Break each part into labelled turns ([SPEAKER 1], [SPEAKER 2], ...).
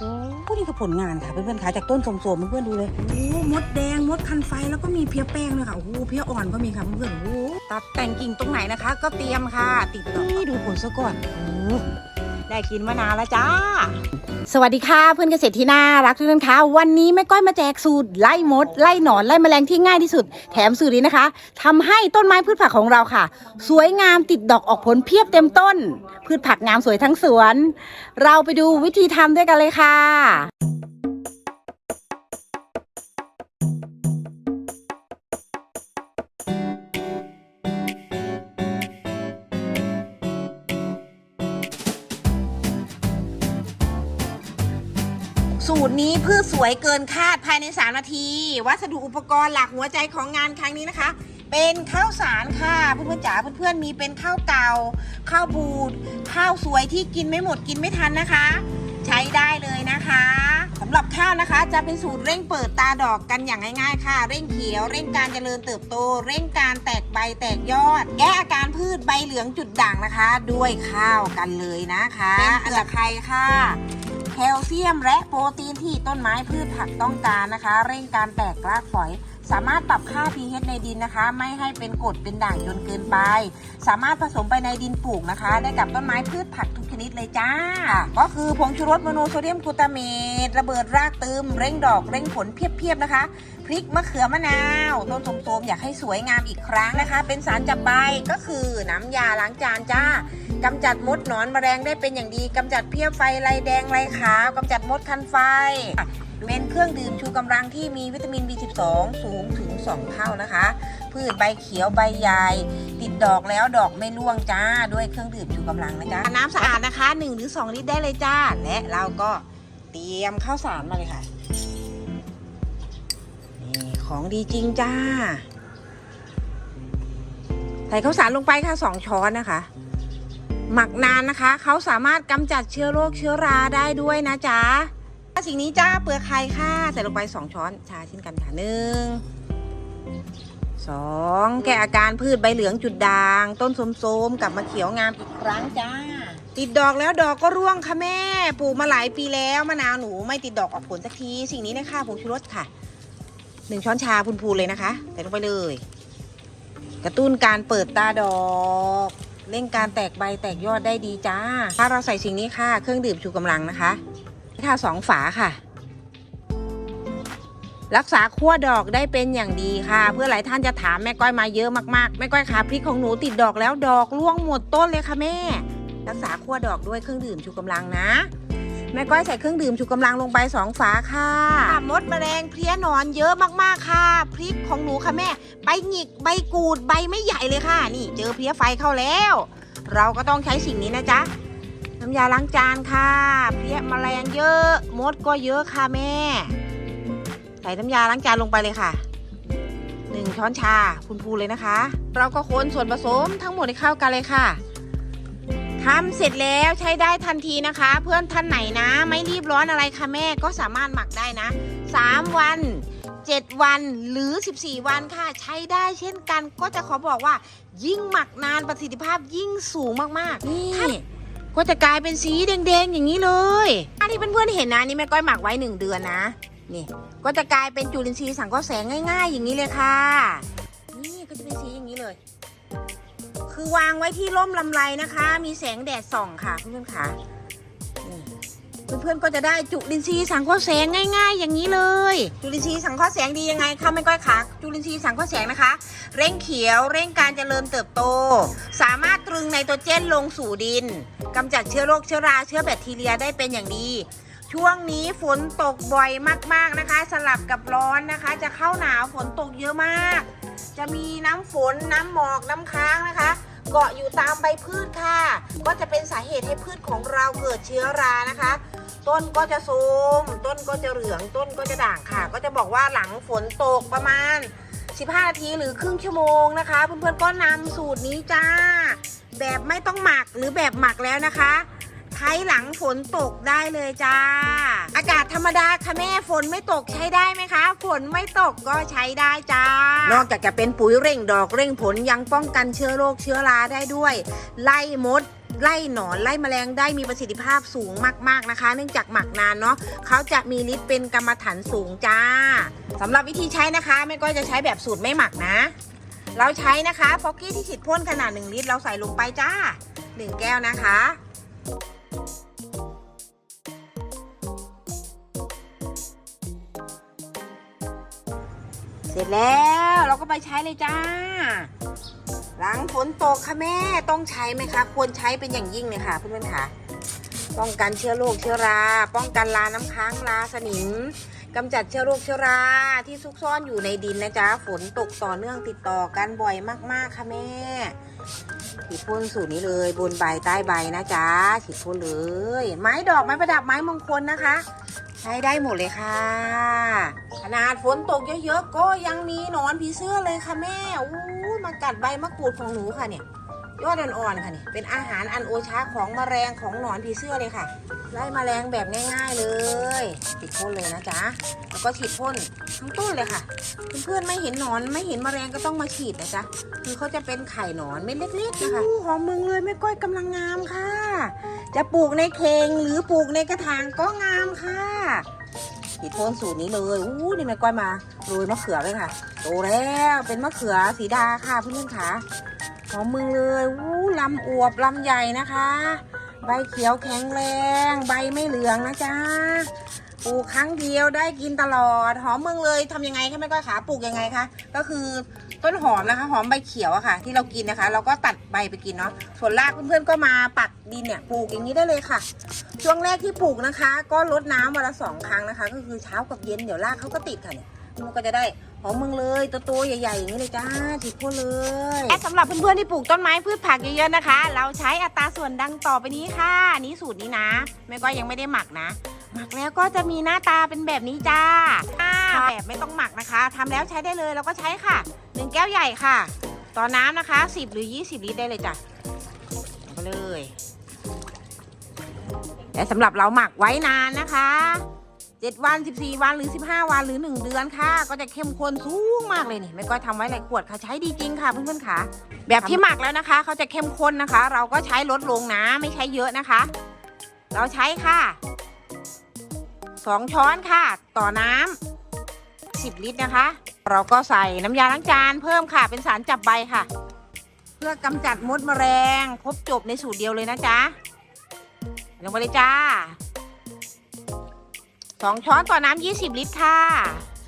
[SPEAKER 1] โอ้นี่คือผลงานค่ะเพื่อนๆค่ะจากต้นสมๆเพื่อนๆดูเลย
[SPEAKER 2] โอ้มดแดงมดคันไฟแล้วก็มีเพี้ยแป้งด้วยค่ะโอ้โหเพี้ยอ่อนก็มีค่ะเพื่อนๆโอ้โห
[SPEAKER 1] ตัดแต่งกิ่งตรงไหนนะคะ ก็เตรียมค่ะ ติดดอกนี่ดูผลซะก่อนโอ้ ได้กินมานานแล้วจ้า
[SPEAKER 2] สวัสดีค่ะเพื่อนเกษตรที่น่ารักทุกท่านคะวันนี้แม่ก้อยมาแจกสูตรไล่มด ไล่หนอนไล่แมลงที่ง่ายที่สุด แถมสูตรนี้นะคะทำให้ต้นไม้พืชผักของเราค่ะ สวยงามติดดอกออกผลเพียบเต็มต้น พืชผักงามสวยทั้งสวน เราไปดูวิธีทำด้วยกันเลยค่ะ
[SPEAKER 1] สูตรนี้พืชสวยเกินคาดภายใน 3 นาที วัสดุอุปกรณ์หลักหัวใจของงานครั้งนี้นะคะ เป็นข้าวสารค่ะเพื่อนๆจ๋าเพื่อนๆมีเป็นข้าวเก่าข้าวบูดข้าวสวยที่กินไม่หมดกินไม่ทันนะคะ ใช้ได้เลยนะคะสำหรับข้าวนะคะ จะเป็นสูตรเร่งเปิดตาดอกกันอย่างง่าย ๆ ค่ะ เร่งเขียว เร่งการเจริญเติบโต เร่งการแตกใบแตกยอด แก้อาการพืชใบเหลืองจุดด่างนะคะ ด้วยข้าวกันเลยนะคะเป็นเปลือกไข่ค่ะ แคลเซียม และโปรตีนที่ต้นไม้พืชผักต้องการนะคะ เร่งการแตกรากฝอย สามารถปรับค่า pH ในดินนะคะ ไม่ให้เป็นกรดเป็นด่างจนเกินไป สามารถผสมไปในดินปลูกนะคะ ได้กับต้นไม้พืชผักทุกชนิดเลยจ้า ก็คือผงชูรสโมโนโซเดียมกลูตาเมตระเบิดรากตืมเร่งดอกเร่งผลเพียบๆนะคะพริกมะเขือมะนาวต้นสมๆอยากให้สวยงามอีกครั้งนะคะ เป็นสารจับใบก็คือน้ำยาล้างจานจ้ากำจัดมดหนอนแมลงได้เป็นอย่างดีกำจัดเพี้ยไฟลายแดงลายขาวกำจัดมดคันไฟ เป็นเครื่องดื่มชูกำลังที่มีวิตามิน B12 สูงถึง 2 เท่านะคะ พืชใบเขียวใบใหญ่ติดดอกแล้วดอกไม่ร่วงจ้า ด้วยเครื่องดื่มชูกำลังนะจ๊ะน้ำสะอาดนะคะ1หรือ2ลิตรได้เลยจ้า และเราก็เตรียมข้าวสารมาเลยค่ะนี่ของดีจริงจ้า ใส่ข้าวสารลงไปค่ะ 2 ช้อนนะคะหมักนานนะคะ เขาสามารถกำจัดเชื้อโรคเชื้อราได้ด้วยนะจ๊ะ สิ่งนี้จ้าเปลือกไข่ค่ะ ใส่ลงไป2ช้อนชาเช่นกันค่ะหนึ่งสองแก้อาการพืชใบเหลืองจุดด่าง ต้นสมๆกลับมาเขียวงามอีกครั้งจ้า ติดดอกแล้วดอกก็ร่วงค่ะแม่ปลูกมาหลายปีแล้วมะนาวหนูไม่ติดดอกออกผลสักทีสิ่งนี้นะคะผงชูรสค่ะหนึ่งช้อนชาพูนๆเลยนะคะใส่ลงไปเลย กระตุ้นการเปิดตาดอกเร่งการแตกใบแตกยอดได้ดีจ้า ถ้าเราใส่สิ่งนี้ค่ะ เครื่องดื่มชูกำลังนะคะ ถ้าสองฝาค่ะ รักษาขั้วดอกได้เป็นอย่างดีค่ะ เพื่อหลายท่านจะถามแม่ก้อยมาเยอะมากๆแม่ก้อยขาพริกของหนูติดดอกแล้วดอกร่วงหมดต้นเลยค่ะแม่ รักษาขั้วดอกด้วยเครื่องดื่มชูกำลังนะแม่ก้อยใส่เครื่องดื่มชูกำลังลงไปสองฝาค่ะมดแมลงเพลี้ยนอนเยอะมากๆค่ะ พริกของหนูค่ะแม่ ใบหงิกใบกูดใบไม่ใหญ่เลยค่ะ นี่เจอเพลี้ยไฟเข้าแล้ว เราก็ต้องใช้สิ่งนี้นะจ๊ะ น้ำยาล้างจานค่ะ เพี้ยมแมลงเยอะ มดก็เยอะค่ะแม่ ใส่น้ำยาล้างจานลงไปเลยค่ะหนึ่งช้อนชาพูนๆเลยนะคะ เราก็คนส่วนผสมทั้งหมดให้เข้ากันเลยค่ะทำเสร็จแล้วใช้ได้ทันทีนะคะ เพื่อนท่านไหนนะ ไม่รีบร้อนอะไรค่ะแม่ก็สามารถหมักได้นะ 3 วัน 7 วันหรือ 14 วันค่ะ ใช้ได้เช่นกันก็จะขอบอกว่า ยิ่งหมักนานประสิทธิภาพยิ่งสูงมากๆนี่ ก็จะกลายเป็นสีแดงๆอย่างนี้เลยอันที่เพื่อนๆเห็นนะนี่แม่ก้อยหมักไว้1เดือนนะ นี่ ก็จะกลายเป็นจุลินทรีย์สังเคราะห์แสงง่าย ๆ อย่างนี้เลยค่ะ นี่ก็จะเป็นสีอย่างนี้เลย คือวางไว้ที่ร่มลำไรนะคะ มีแสงแดดส่องค่ะเพื่อนๆค่ะนี่เพื่อนๆก็จะได้จุลินทรีย์สังเคราะห์แสงง่าย ๆ อย่างนี้เลย จุลินทรีย์สังเคราะห์แสงดียังไงคะแม่ก้อยคะจุลินทรีย์สังเคราะห์แสงนะคะ เร่งเขียว เร่งการเจริญเติบโต สามารถตรึงไน โตรเจนลงสู่ดินกำจัดเชื้อโรคเชื้อราเชื้อแบคทีเรียได้เป็นอย่างดีช่วงนี้ฝนตกบ่อยมาก ๆนะคะ สลับกับร้อนนะคะ จะเข้าหนาวฝนตกเยอะมาก จะมีน้ำฝนน้ำหมอกน้ำค้างนะคะ เกาะอยู่ตามใบพืชค่ะ ก็จะเป็นสาเหตุให้พืชของเราเกิดเชื้อรานะคะ ต้นก็จะโทรมต้นก็จะเหลืองต้นก็จะด่างค่ะ ก็จะบอกว่าหลังฝนตกประมาณ 15 นาทีหรือครึ่งชั่วโมงนะคะ เพื่อนๆก็นำสูตรนี้จ้า แบบไม่ต้องหมักหรือแบบหมักแล้วนะคะใช้หลังฝนตกได้เลยจ้า อากาศธรรมดาค่ะแม่ฝนไม่ตกใช้ได้ไหมคะ ฝนไม่ตกก็ใช้ได้จ้า นอกจากจะเป็นปุ๋ยเร่งดอกเร่งผลยังป้องกันเชื้อโรคเชื้อราได้ด้วย ไล่มดไล่หนอนไล่แมลงได้มีประสิทธิภาพสูงมากๆนะคะ เนื่องจากหมักนานเนาะเขาจะมีฤทธิ์เป็นกรรมฐานสูงจ้าสำหรับวิธีใช้นะคะแม่ก้อยจะใช้แบบสูตรไม่หมักนะ เราใช้นะคะฟอกกี้ที่ฉีดพ่นขนาด 1 ลิตร เราใส่ลงไปจ้า 1 แก้วนะคะ เสร็จแล้วเราก็ไปใช้เลยจ้า หลังฝนตกค่ะแม่ต้องใช้ไหมคะ ควรใช้เป็นอย่างยิ่งเลยค่ะเพื่อนๆค่ะ ป้องกันเชื้อโรคเชื้อรา ป้องกันราน้ำค้างราสนิม กำจัดเชื้อโรคเชื้อราที่ซุกซ่อนอยู่ในดินนะจ๊ะ ฝนตกต่อเนื่องติดต่อกันบ่อยมาก ๆ ค่ะแม่ฉีดพ่นสูตรนี้เลยบนใบใต้ใบนะจ๊ะฉีดพ่นเลย ไม้ดอกไม้ประดับไม้มงคลนะคะ ใช้ได้หมดเลยค่ะ ขนาดฝนตกเยอะๆก็ยังมีหนอนผีเสื้อเลยค่ะแม่อู้มากัดใบมะกรูดของหนูค่ะเนี่ยยอดอ่อนๆค่ะเนี่ยเป็นอาหารอันโอชาของแมลงของหนอนผีเสื้อเลยค่ะ ไล่แมลงแบบง่ายๆเลยฉีดพ่นเลยนะจ๊ะ แล้วก็ฉีดพ่นทั้งต้นเลยค่ะ เพื่อนๆไม่เห็นหนอนไม่เห็นแมลงก็ต้องมาฉีดนะจ๊ะ คือเขาจะเป็นไข่หนอนเม็ดเล็กๆนะคะหอมมึงเลยแม่ก้อยกำลังงามค่ะ จะปลูกในเข่งหรือปลูกในกระถางก็งามค่ะฉีดพ่นสูตรนี้เลยอู้นี่แม่ก้อยมาโรยมะเขือเลยค่ะ โตแล้วเป็นมะเขือสีดาค่ะเพื่อนๆค่ะหอมมือเลยวู้ลำอวบลำใหญ่นะคะ ใบเขียวแข็งแรง ใบไม่เหลืองนะจ๊ะปลูกครั้งเดียวได้กินตลอด หอมเมืองเลยทำยังไงคะแม่ก้อยขาปลูกยังไงคะก็คือต้นหอมนะคะ หอมใบเขียวอะค่ะ ที่เรากินนะคะ เราก็ตัดใบไปกินเนาะส่วนรากเพื่อนๆก็มาปักดินเนี่ยปลูกอย่างนี้ได้เลยค่ะ ช่วงแรกที่ปลูกนะคะ ก็รดน้ำวันละสองครั้งนะคะ ก็คือเช้ากับเย็นเดี๋ยวรากเขาก็ติดค่ะเนี่ยมันก็จะได้ หอมเมืองเลยตัวๆใหญ่ๆอย่างนี้เลยจ้าฉีดพ่นเลยและสำหรับเพื่อนๆที่ปลูกต้นไม้พืชผักเยอะๆนะคะ เราใช้อัตราส่วนดังต่อไปนี้ค่ะนี้สูตรนี้นะ แม่ก็ยังไม่ได้หมักนะ หมักแล้วก็จะมีหน้าตาเป็นแบบนี้จ้าแบบไม่ต้องหมักนะคะทำแล้วใช้ได้เลยเราก็ใช้ค่ะหนึ่งแก้วใหญ่ค่ะ ต่อน้ำนะคะ 10 หรือ 20 ลิตรได้เลยจ้ะเอาไปเลยและสำหรับเราหมักไว้นานนะคะ 7 วัน 14 วันหรือ 15 วันหรือ 1 เดือนค่ะ ก็จะเข้มข้นสูงมากเลยนี่แม่ก้อยทำไว้หลายขวดค่ะใช้ดีจริงค่ะเพื่อนๆค่ะ แบบที่หมักแล้วนะคะเขาจะเข้มข้นนะคะ เราก็ใช้ลดลงนะไม่ใช้เยอะนะคะ เราใช้ค่ะสองช้อนค่ะ ต่อน้ำ10 ลิตรนะคะ เราก็ใส่น้ำยาล้างจานเพิ่มค่ะ เป็นสารจับใบค่ะ เพื่อกำจัดมดแมลงครบจบในสูตรเดียวเลยนะจ๊ะลงไปเลยจ้า สองช้อนต่อน้ำยี่สิบลิตรค่ะ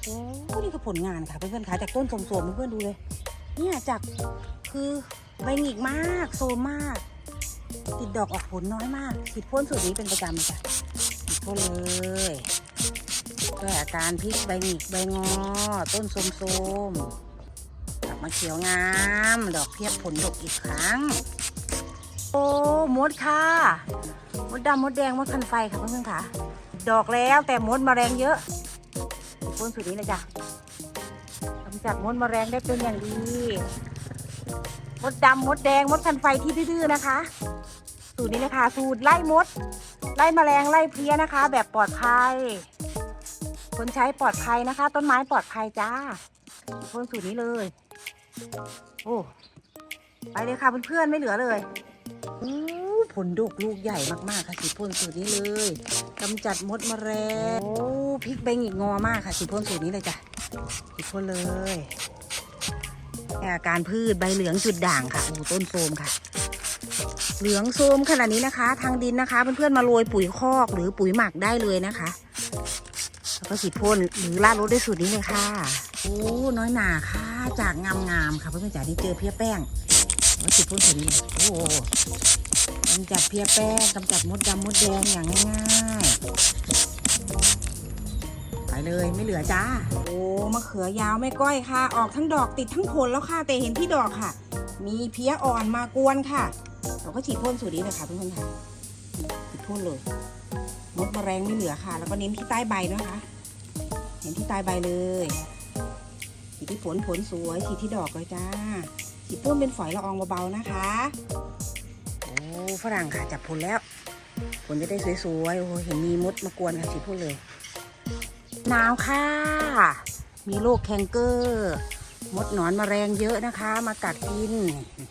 [SPEAKER 1] โอ้นี่คือผลงานค่ะเพื่อนๆค่ะจากต้นโสมๆเพื่อนๆดูเลย เนี่ยจากคือใบหงิกมากโซมมาก ติดดอกออกผลน้อยมากฉีดพ่นสูตรนี้เป็นประจำเลยจ้ะฉีดพ่นเลยแก้อาการพริกใบหงิกใบงอ ต้นโสมๆกลับมาเขียวงาม ดอกเพียบผลดกอีกครั้ง โอ้มดค่ะมดดำมดแดงมดคันไฟค่ะเพื่อนๆค่ะ ดอกแล้วแต่มดมแมลงเยอะฉีดพ่นสูตรนี้เลยจ้ะกำจัดมดแมลงได้เป็นอย่างดีมดดำมดแดงมดคันไฟที่ดื้อนะคะ สูตรนี้เลยค่ะสูตรไล่มด ไล่แมลงไล่เพลี้ยนะคะ แบบปลอดภัย คนใช้ปลอดภัยนะคะ ต้นไม้ปลอดภัยจ้าฉีดพ่นสูตรนี้เลย โอ้ไปเลยค่ะเพื่อนๆไม่เหลือเลยอู้ ผลดกลูกใหญ่มากๆค่ะฉีพ่นสูตรนี้เลยกำจัดมดแมลงโอ้พริกใบหงิกงอมากค่ะฉีพ่นสูตรนี้เลยจ้ะฉีพ่นเลยแก้อาการพืชใบเหลืองจุดด่างค่ะโอ้ต้นโทมค่ะ เหลืองโทมขนาดนี้นะคะ ทางดินนะคะเพื่อนๆมาโรยปุ๋ยคอกหรือปุ๋ยหมักได้เลยนะคะแล้วก็ฉีพ่นหรือลาดรถด้วยสูตรนี้เลยค่ะโอ้น้อยหนาค่ะจากงามๆค่ะเพื่อนๆจ๋านี่เจอเพี้ยแป้งแล้วฉีพ่นสูตรนี้โอ้ กำจัดเพี้ยแป้งกำจัดมดดำมดแดงอย่างง่ายๆไปเลยไม่เหลือจ้า โอ้มะเขือยาวไม่ก้อยค่ะ ออกทั้งดอกติดทั้งผลแล้วค่ะ แต่เห็นที่ดอกค่ะ มีเพี้ยอ่อนมากวนค่ะ เราก็ฉีดพ่นสูตรนี้เลยค่ะเพื่อนๆค่ะฉีดพ่นเลยมดมแมลงไม่เหลือค่ะ แล้วก็เน้นที่ใต้ใบนะคะเห็นที่ใต้ใบเลยฉีดที่ผลผลสวยฉีดที่ดอกเลยจ้าฉีดพ่นเป็นฝอยละอองเบาๆนะคะ ฝรั่งค่ะจับผลแล้ว ผลจะได้สวยๆ โอ้เห็นมีมดมากวนค่ะฉีดพ่นเลย หนาวค่ะ มีโรคแคนเกอร์ มดหนอนมาแรงเยอะนะคะ มากัดกิน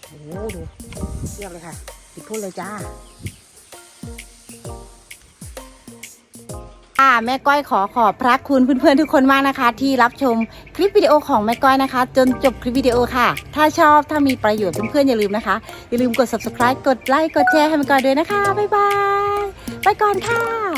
[SPEAKER 1] โอ้โหดูเรียบเลยค่ะติดพูดเลยจ้า
[SPEAKER 2] ค่ะแม่ก้อยขอขอบพระคุณเพื่อนๆทุกคนมากนะคะ ที่รับชมคลิปวิดีโอของแม่ก้อยนะคะ จนจบคลิปวิดีโอค่ะ ถ้าชอบถ้ามีประโยชน์เพื่อนๆอย่าลืมนะคะ อย่าลืมกด subscribe กดไลค์กดแชร์ให้แม่ก้อยด้วยนะคะบ๊ายบายไปก่อนค่ะ